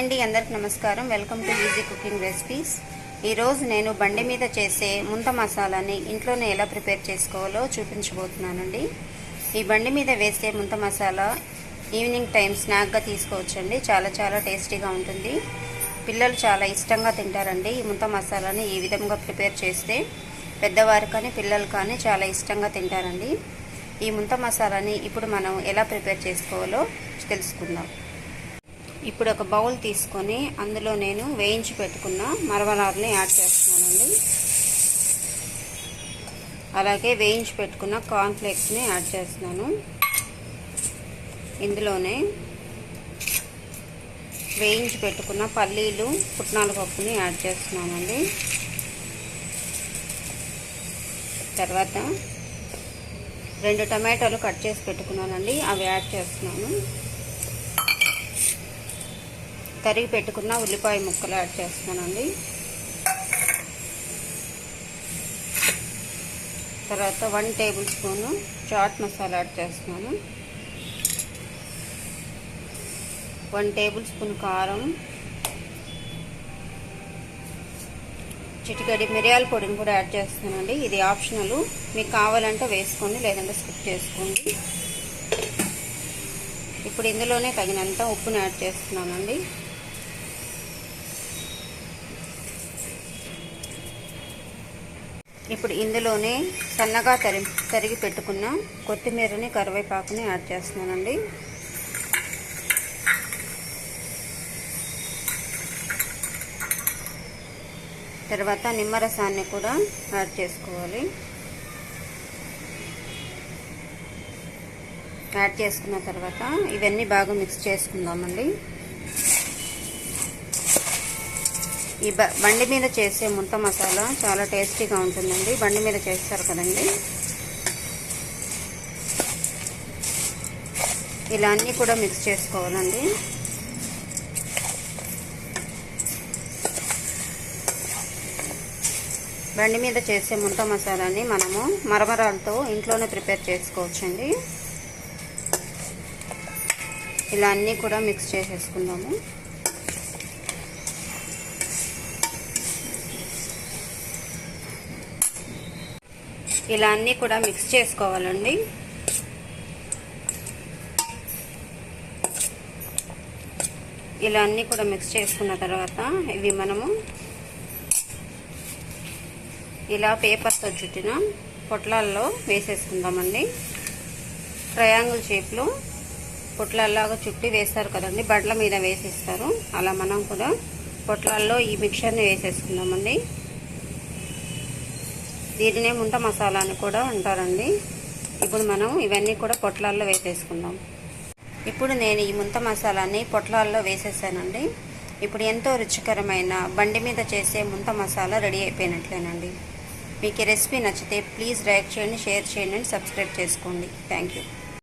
అండి అందరికి నమస్కారం. Welcome to easy cooking recipes. ఈరోజు నేను బండి మీద చేసే ముంత మసాలాని ఇంట్లోనే ఎలా ప్రిపేర్ చేసుకోవాలో చూపించబోతున్నానండి. ఈ బండి మీద వేసే ముంత మసాలా ఈవినింగ్ టైం స్నాక్గా తీసుకోవచ్చండి. చాలా చాలా టేస్టీగా ఉంటుంది. పిల్లలు చాలా ఇష్టంగా తింటారండి ఈ ముంత మసాలాని ఈ విధంగా ప్రిపేర్ చేస్తే. పెద్దవారు కానీ పిల్లలు కానీ చాలా ఇష్టంగా తింటారండి. ఈ ముంత మసాలాని ఇప్పుడు మనం ఎలా ప్రిపేర్ చేసుకోవాలో తెలుసుకుందాం. ఇప్పుడు ఒక బౌల్ తీసుకొని అందులో నేను వేయించి పెట్టుకున్న మరమలారుని యాడ్ చేస్తున్నానండి. అలాగే వేయించి పెట్టుకున్న కార్న్ఫ్లేక్స్ని యాడ్ చేస్తున్నాను. ఇందులోనే వేయించి పెట్టుకున్న పల్లీలు పుట్నాల పప్పుని యాడ్ చేస్తున్నానండి. తర్వాత రెండు టమాటాలు కట్ చేసి పెట్టుకున్నానండి. అవి యాడ్ చేస్తున్నాను. తరిగి పెట్టుకున్న ఉల్లిపాయ ముక్కలు యాడ్ చేస్తున్నానండి. తర్వాత one tablespoon chaat masala add చేస్తున్నాను. వన్ టేబుల్ స్పూన్ కారం. చిటికడి మిరియాల పొడిని కూడా యాడ్ చేస్తున్నానండి. ఇది ఆప్షనల్. మీకు కావాలంటే వేసుకోండి లేదంటే స్కిప్ చేసుకోండి. ఇప్పుడు ఇందులోనే తగినంత ఉప్పుని యాడ్ చేస్తున్నానండి. ఇప్పుడు ఇందులోనే సన్నగా తరి తరిగి పెట్టుకున్న కొత్తిమీరని కరివేపాకుని యాడ్ చేస్తున్నానండి. తర్వాత నిమ్మరసాన్ని కూడా యాడ్ చేసుకోవాలి. యాడ్ చేసుకున్న తర్వాత ఇవన్నీ బాగా మిక్స్ చేసుకుందామండి. ఈ బండి మీద చేసే ముంత మసాలా చాలా టేస్టీగా ఉంటుందండి. బండి మీద చేస్తారు కదండి. ఇలా అన్నీ కూడా మిక్స్ చేసుకోవాలండి. బండి మీద చేసే ముంత మసాలాని మనము మరమరాలతో ఇంట్లోనే ప్రిపేర్ చేసుకోవచ్చండి. ఇలా అన్నీ కూడా మిక్స్ చేసేసుకుందాము. ఇలా అన్నీ కూడా మిక్స్ చేసుకోవాలండి. ఇలా అన్నీ కూడా మిక్స్ చేసుకున్న తర్వాత ఇవి మనము ఇలా పేపర్తో చుట్టిన పొట్లాల్లో వేసేసుకుందామండి. ట్రయాంగిల్ షేప్లో పొట్లాల్లాగా చుట్టి వేస్తారు కదండి బండ్ల మీద వేసేస్తారు. అలా మనం కూడా పొట్లాల్లో ఈ మిక్చర్ని వేసేసుకుందామండి. దీనినే ముంట మసాలా అని కూడా అంటారండి. ఇప్పుడు మనం ఇవన్నీ కూడా పొట్లాల్లో వేసేసుకుందాం. ఇప్పుడు నేను ఈ ముంత మసాలాని పొట్లాల్లో వేసేసానండి. ఇప్పుడు ఎంతో రుచికరమైన బండి మీద చేసే ముంత మసాలా రెడీ అయిపోయినట్లేనండి. మీకు ఈ రెసిపీ నచ్చితే ప్లీజ్ లైక్ చేయండి షేర్ చేయండి సబ్స్క్రైబ్ చేసుకోండి. Thank you.